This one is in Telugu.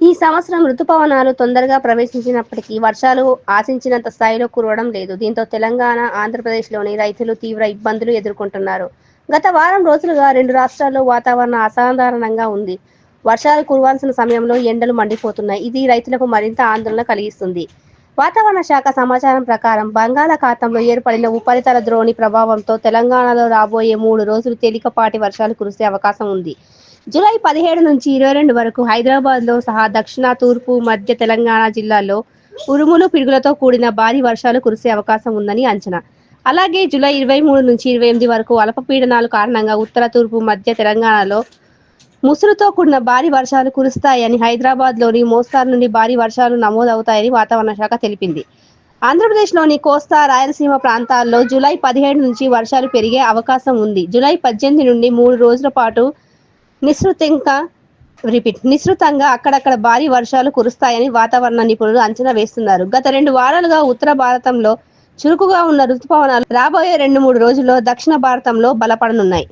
ఈ సంవత్సరం రుతుపవనాలు తొందరగా ప్రవేశించినప్పటికీ వర్షాలు ఆశించినంత స్థాయిలో కురవడం లేదు. దీంతో తెలంగాణ ఆంధ్రప్రదేశ్లోని రైతులు తీవ్ర ఇబ్బందులు ఎదుర్కొంటున్నారు. గత వారం రోజులుగా రెండు రాష్ట్రాల్లో వాతావరణం అసాధారణంగా ఉంది. వర్షాలు కురవాల్సిన సమయంలో ఎండలు మండిపోతున్నాయి. ఇది రైతులకు మరింత ఆందోళన కలిగిస్తుంది. వాతావరణ శాఖ సమాచారం ప్రకారం బంగాళాఖాతంలో ఏర్పడిన ఉపరితల ద్రోణి ప్రభావంతో తెలంగాణలో రాబోయే మూడు రోజులు తేలికపాటి వర్షాలు కురిసే అవకాశం ఉంది. జూలై పదిహేడు నుంచి ఇరవై రెండు వరకు హైదరాబాద్లో సహా దక్షిణ తూర్పు మధ్య తెలంగాణ జిల్లాల్లో ఉరుములు పిడుగులతో కూడిన భారీ వర్షాలు కురిసే అవకాశం ఉందని అంచనా. అలాగే జూలై ఇరవై మూడు నుంచి ఇరవై ఎనిమిది వరకు అల్పపీడనాలు కారణంగా ఉత్తర తూర్పు మధ్య తెలంగాణలో ముసురుతో కూడిన భారీ వర్షాలు కురుస్తాయని హైదరాబాద్లోని మోస్తారు నుండి భారీ వర్షాలు నమోదవుతాయని వాతావరణ శాఖ తెలిపింది. ఆంధ్రప్రదేశ్లోని కోస్తా రాయలసీమ ప్రాంతాల్లో జూలై పదిహేడు నుంచి వర్షాలు పెరిగే అవకాశం ఉంది. జూలై పద్దెనిమిది నుండి మూడు రోజుల పాటు నిశ్రుతంగా రిపీట్ నిశ్రుతంగా అక్కడక్కడ భారీ వర్షాలు కురుస్తాయని వాతావరణ నిపుణులు అంచనా వేస్తున్నారు. గత రెండు వారాలుగా ఉత్తర భారతంలో చురుకుగా ఉన్న రుతుపవనాలు రాబోయే రెండు మూడు రోజుల్లో దక్షిణ భారతంలో బలపడనున్నాయి.